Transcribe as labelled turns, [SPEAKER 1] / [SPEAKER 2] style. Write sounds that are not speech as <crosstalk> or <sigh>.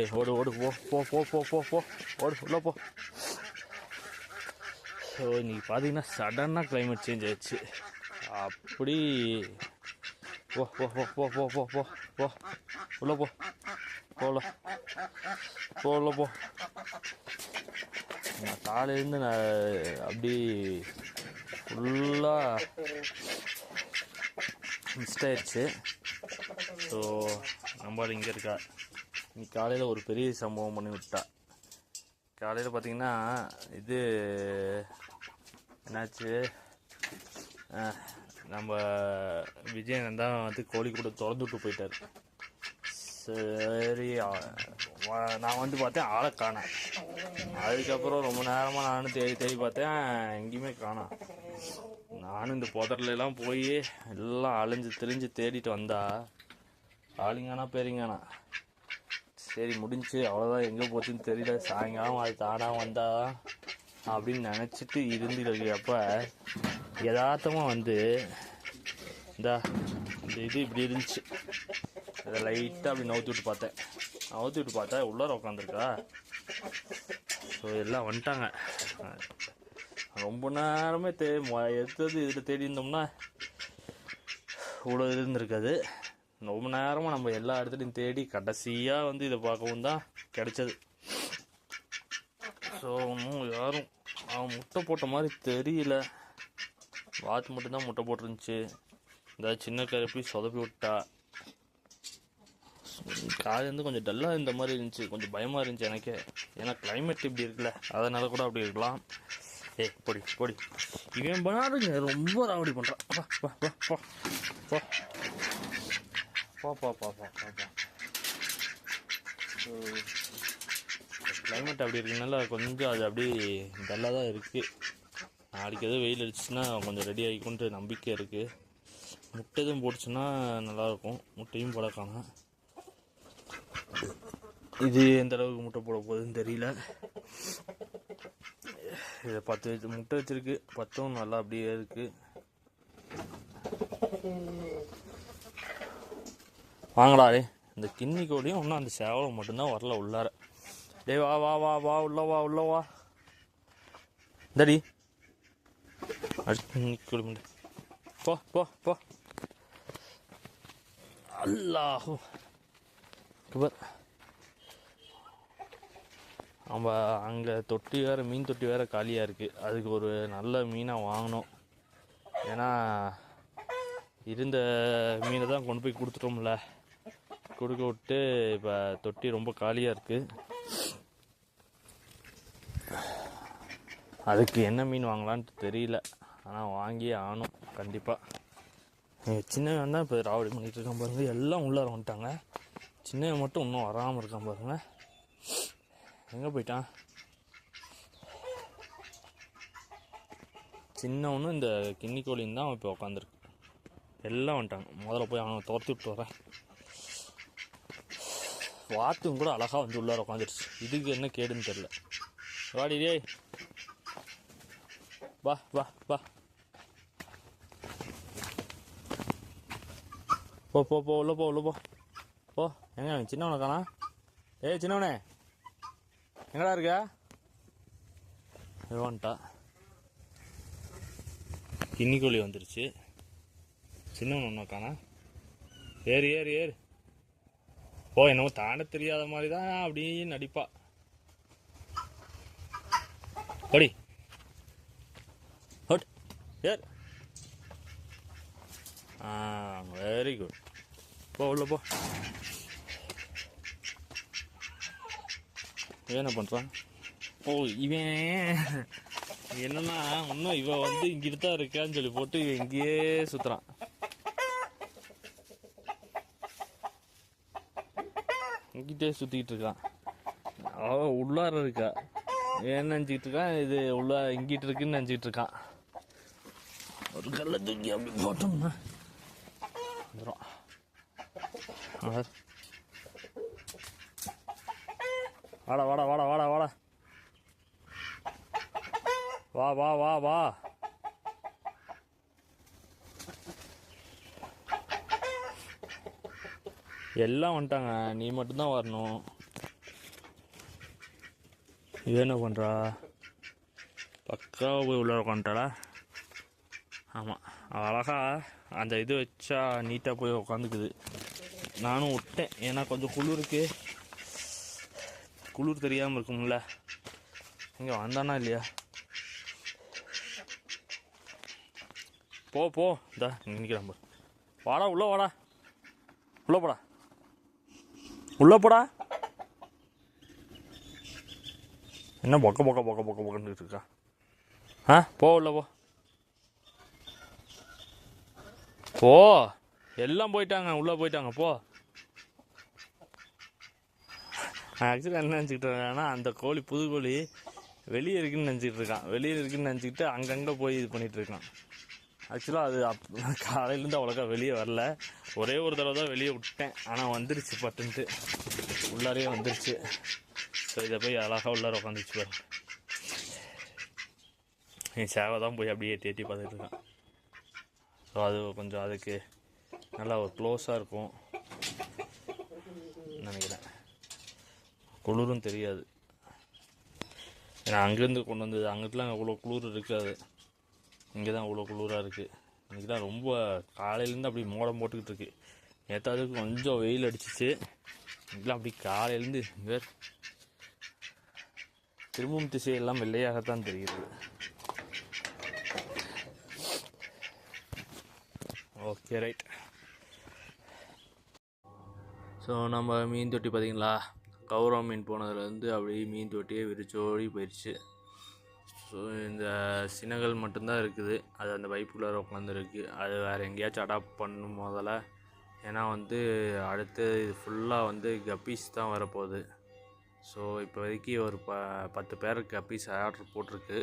[SPEAKER 1] ஏய் ஓடு ஓடு போ போ போ போ போ போ ஓடு உள்ளே போ ஸோ இன்னைக்கு பார்த்தீங்கன்னா சடனாக கிளைமேட் சேஞ்ச் ஆயிடுச்சு. அப்படி. போ போ போ போ போ போ போ போ உள்ளே போ. போல. போல போ. நான் காலையிலேருந்து நான் அப்படி ஃபுல்லாக மிஸ்ட் ஆயிடுச்சு. ஸோ நம்மளால் இங்கே இருக்கா? இன்னைக்கு காலையில் ஒரு பெரிய சம்பவம் பண்ணி விட்டா. காலையில் பார்த்தீங்கன்னா இது என்னாச்சு? நம்ம விஜயன் தான் வந்து கோழி கூட திறந்து விட்டு போயிட்டார். சரி நான் வந்து பார்த்தேன் ஆளை காணேன் அதுக்கப்புறம் ரொம்ப நேரமாக நானும் தேடி தேடி பார்த்தேன் எங்கேயுமே காணோம் நானும் இந்த புதர்ல போய் எல்லாம் அழிஞ்சு திரிஞ்சு தேடிட்டு வந்தா ஆளுங்கானா பேரிங்கானா. சரி முடிஞ்சு. அவ்வளோதான் எங்கே போச்சுன்னு தெரியல. சாயங்காலம் அது தானாக வந்தா அப்படின்னு நினச்சிட்டு இருந்துக்கிறப்ப யதார்த்தமாக வந்து இந்தா இந்த இது இப்படி இருந்துச்சு. அதை லைட்டாக அப்படி நவுத்தி விட்டு பார்த்தேன். நவுத்தி விட்டு பார்த்தா உள்ளார உட்காந்துருக்கா ஸோ எல்லாம் வந்துட்டாங்க. ரொம்ப நேரமே தே எடுத்தது இதில் தேடி இருந்தோம்னா இவ்வளோ இருந்திருக்காது. ரொம்ப நேரமாக நம்ம எல்லா இடத்துலையும் தேடி கடைசியாக வந்து இதை பார்க்கவும் தான் கிடைச்சது. ஸோ ஒன்றும் யாரும் அவன் முட்டை போட்ட மாதிரி தெரியல. வாத்து மட்டும்தான் முட்டை போட்டிருந்துச்சு. இந்த சின்ன கருப்பி சொதப்பி விட்டா. காலேருந்து கொஞ்சம் டல்லாக இருந்த மாதிரி இருந்துச்சு. கொஞ்சம் பயமாக இருந்துச்சு எனக்கே. ஏன்னா கிளைமேட் இப்படி இருக்குல்ல. அதனால கூட அப்படி இருக்கலாம். ஏ பொடி பொடி. இவன் பண்ணாருங்க ரொம்ப ராவடி பண்ணுறான் வா வா வா போ போ போ பாப்பா போ கிளைமேட் அப்படி இருக்கனால கொஞ்சம் அது அப்படியே டல்லாக தான் இருக்குது நாளைக்கு எதுவும் வெயில் அடிச்சுன்னா கொஞ்சம் ரெடி ஆகிக்கும்ட்டு நம்பிக்கை இருக்குது முட்டை எதுவும் போட்டுச்சுன்னா நல்லாயிருக்கும் முட்டையும் போட இது எந்த அளவுக்கு முட்டை போட போகுதுன்னு தெரியல. இதை பத்து வச்சு முட்டை வச்சுருக்கு. பத்தும் நல்லா அப்படியே இருக்குது வாங்கடாடே இந்த கிண்ணி கோழியும் இன்னும் அந்த சேவலம் மட்டும்தான் வரல உள்ளார. டேய் வா வா வா வா உள்ள வா உள்ள வா. இந்தடி. கிண்ணி கோழி போ போ போ. அல்லாஹோ. நம்ம அங்கே தொட்டி வேறு மீன் தொட்டி வேறு காலியாக இருக்குது அதுக்கு ஒரு நல்ல மீனாக வாங்கணும். ஏன்னா இருந்த மீனை தான் கொண்டு போய் கொடுத்துட்டோம்ல. கொடுக்க விட்டு இப்போ தொட்டி ரொம்ப காலியாக இருக்குது அதுக்கு என்ன மீன் வாங்கலான்ட்டு தெரியல. ஆனால் வாங்கியே ஆனும் கண்டிப்பாக சின்னவன் தான் இப்போ ராவடி பண்ணிகிட்டு இருக்கான் பாருங்கள் எல்லாம் உள்ளார வந்துட்டாங்க. சின்னவன் மட்டும் இன்னும் வராமல் இருக்கான் பாருங்கள் எங்கே போயிட்டான்? சின்னவனும் இந்த கிண்ணி கோழியும் தான் இப்போ உட்காந்துருக்கு எல்லாம் வந்துட்டாங்க. முதல்ல போய் அவனை துரத்தி விட்டு வரேன். வாத்தும் கூட அழகாக வந்து உள்ளார உட்காந்துருச்சு இதுக்கு என்ன கேடுன்னு தெரில வாடி டே வா வா வா. போ போ போ உள்ள போ உள்ள போ. போ. எங்க சின்னவனை காணா? ஏய் சின்னவனே. எங்கடா இருக்க? வந்துட்டா கிண்ணிக்கோழி வந்துருச்சு. சின்னவன் ஒன்று காணா? ஏறு ஏறு ஏறு. ஓ என்னமோ தாண்ட தெரியாத மாதிரி தான் அப்படியே நடிப்பா. படி ஹட் ஏர் ஆ வெரி குட் போ உள்ள போ. என்ன பண்ணுறான் ஓ இவன். என்னன்னா இன்னும் இவன் வந்து இங்கிட்டு தான் இருக்கான்னு சொல்லி போட்டு இவன் இங்கேயே சுற்றுறான் இங்கிட்டே சுத்திக்கிட்டு இருக்கான். அவன் உள்ளார இருக்கா. ஏன் நினச்சிக்கிட்டு இருக்கான் இது உள்ள இங்கிட்டு இருக்குன்னு நினச்சிக்கிட்டு இருக்கான். ஒரு கல்லை தூக்கி அப்படி போட்டோம்னா வந்துடும் வாடா வாடா வாடா வாடா வாடா. வா வா வா வா. எல்லாம் வந்துட்டாங்க. நீ மட்டும்தான் வரணும். இது என்ன பண்ணுறா பக்காவாக போய் உள்ள உட்காந்துட்டாளா ஆமாம் அழகா அந்த இது வச்சா நீட்டாக போய் உட்காந்துக்குது நானும் விட்டேன். ஏன்னா கொஞ்சம் குளிருக்கு குளிர் தெரியாமல் இருக்கும்ல. இங்கே வந்தானா இல்லையா? போ போ. இந்த நினைக்கிறேன் வாடா உள்ளே வாடா. உள்ளே போடா. உள்ளே போடா. என்ன பொக்க பொக்க பொக்க பொக்க பொக்கன்னு இருக்கா? ஆ? போ உள்ள போ. போ. எல்லாம் போயிட்டாங்க உள்ளே போயிட்டாங்க போ. ஆக்சுவலாக என்ன நினச்சிக்கிட்டு இருக்காங்கன்னா அந்த கோழி புது கோழி வெளியே இருக்குன்னு நினச்சிக்கிட்டு இருக்கான். வெளியே இருக்குன்னு நினச்சிக்கிட்டு அங்கங்கே போய் இது பண்ணிகிட்டு இருக்கான். ஆக்சுவலாக அது அப் <laughs> காலையிலேருந்து அவ்வளோக்கா வெளியே வரல. ஒரே ஒரு தடவை தான் வெளியே விட்டேன். ஆனால் வந்துருச்சு பட்டுன்ட்டு. உள்ளாரே வந்துருச்சு. ஸோ இதை போய் அழகாக உள்ளார உட்காந்துச்சு பாரு. என் சேவை தான் போய் அப்படியே எட்டி எட்டி பார்த்துட்டு இருக்கான். ஸோ அது கொஞ்சம் அதுக்கு நல்லா ஒரு க்ளோஸாக இருக்கும். நினைக்கிறேன். குளிரும் தெரியாது. ஏன்னா அங்கேருந்து கொண்டு வந்தது அங்கிட்டலாம் அவ்வளோ குளிர் இருக்காது. இங்கே தான் அவ்வளோ குளிராக இருக்குது இன்றைக்கி தான் ரொம்ப காலையிலேருந்து அப்படி மோடம் போட்டுக்கிட்டு இருக்கு. நேற்றாவது கொஞ்சம் வெயில் அடிச்சிச்சு. இங்கெல்லாம் அப்படி காலையிலேருந்து வேறு திரும்பும் திசையெல்லாம் வெள்ளையாகத்தான் தெரிகிறது ஓகே ரைட் ஸோ நம்ம மீன் தொட்டி பார்த்தீங்களா? கௌரவ மீன் போனதுலேருந்து அப்படியே மீன் தொட்டியே விரிச்சோடி போயிடுச்சு ஸோ இந்த சினங்கள் மட்டும்தான் இருக்குது. அது அந்த பைப்புக்குள்ளார உட்காந்துருக்கு அது வேறு எங்கேயாச்சும் அடாப்ட் பண்ணும் முதல்ல ஏன்னா வந்து அடுத்து இது ஃபுல்லாக வந்து கப்பீஸ் தான் வரப்போகுது. ஸோ இப்போதைக்கு ஒரு ப பத்து பேருக்கு கப்பீஸ் ஆர்டர் போட்டிருக்கு.